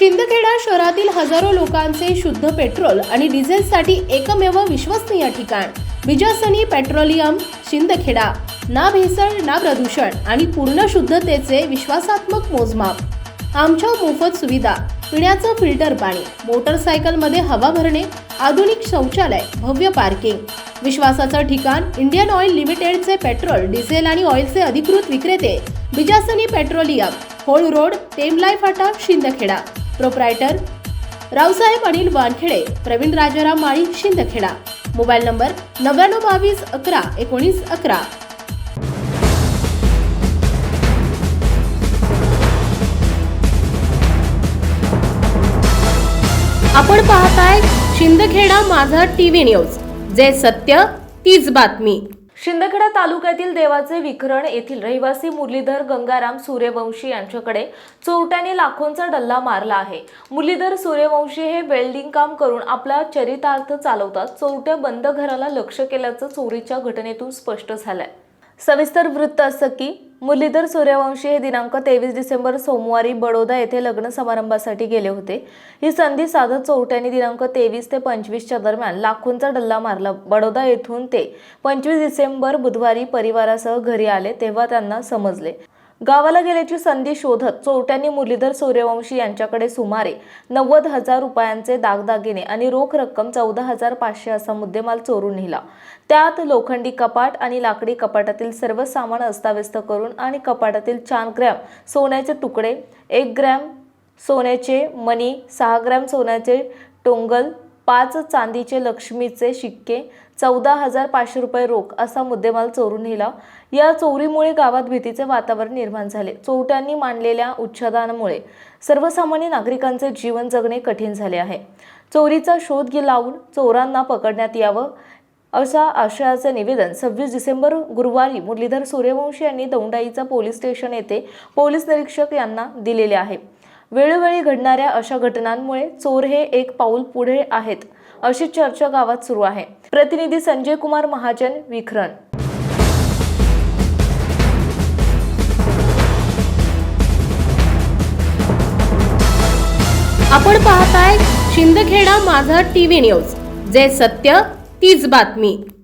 शिंदखेडा शहरातील हजारो लोकांचे शुद्ध पेट्रोल आणि डिझेलसाठी एकमेव विश्वसनीय ठिकाण. बिजासनी पेट्रोलियम शिंदखेडा. ना भेसळ ना प्रदूषण आणि पूर्ण शुद्धतेचे विश्वासात्मक मोजमाप. आमच्या मोफत सुविधा पिण्याचं फिल्टर पाणी मोटरसायकलमध्ये हवा भरणे आधुनिक शौचालय भव्य पार्किंग. विश्वासाचं ठिकाण इंडियन ऑइल लिमिटेडचे पेट्रोल डिझेल आणि ऑइलचे अधिकृत विक्रेते बिजासनी पेट्रोलियम होळ रोड टेमलाई फाटा Shindkheda. Proprietor Raosaheb Anil Wankhede Pravin Rajaram Mali Shindkheda. Mobile number नव्याण्णव बावीस अकरा एकोणीस अकरा. आपण पाहताय शिंदखेडा माझा टीव्ही न्यूज. जे सत्य तीच बातमी. शिंदखेडा तालुक्यातील देवाचे विखरण येथील रहिवासी मुरलीधर गंगाराम सूर्यवंशी यांच्याकडे चोरट्याने लाखोंचा डल्ला मारला आहे. मुरलीधर सूर्यवंशी हे वेल्डिंग काम करून आपला चरितार्थ चालवतात. चोरट्या बंद घराला लक्ष केल्याचं चोरीच्या घटनेतून स्पष्ट झालंय. सविस्तर वृत्त असं की मुरलीधर सूर्यवंशी हे दिनांक तेवीस डिसेंबर सोमवारी बडोदा येथे लग्न समारंभासाठी गेले होते. ही संधी साधत चोरट्यांनी दिनांक तेवीस ते पंचवीसच्या दरम्यान लाखोंचा डल्ला मारला. बडोदा येथून ते पंचवीस डिसेंबर बुधवारी परिवारासह घरी आले तेव्हा त्यांना समजले. गावाला गेल्याची संधी शोधत चोरट्यांनी मुरलीधर सूर्यवंशी यांच्याकडे सुमारे नव्वद हजार रुपयांचे दागदागिने आणि रोख रक्कम चौदा हजार पाचशे असा मुद्देमाल चोरून नेला. त्यात लोखंडी कपाट आणि लाकडी कपाटातील सर्व सामान अस्ताव्यस्त करून आणि कपाटातील चार ग्रॅम सोन्याचे तुकडे एक ग्रॅम सोन्याचे मणी सहा ग्रॅम सोन्याचे टोंगल पाच चांदीचे लक्ष्मीचे शिक्के चौदा हजार पाचशे रुपये रोख असा मुद्देमाल चोरून नेला. या चोरीमुळे गावात भीतीचे वातावरण निर्माण झाले. चोरट्यांनी मांडलेल्या उच्छेदानामुळे सर्वसामान्य नागरिकांचे जीवन जगणे कठीण झाले आहे. चोरीचा शोध लावून चोरांना पकडण्यात यावं अशा आशयाचे निवेदन सव्वीस डिसेंबर गुरुवारी मुरलीधर सूर्यवंशी यांनी दौंडाईचा पोलीस स्टेशन येथे पोलीस निरीक्षक यांना दिलेले आहे. वेळोवेळी घडणाऱ्या अशा घटनांमुळे चोर हे एक पाऊल पुढे आहेत अशी चर्चा गावात सुरू आहे. प्रतिनिधी संजय कुमार महाजन विखरण. आपण पाहताय शिंदखेडा माझा टीव्ही न्यूज जे सत्य तीच बातमी.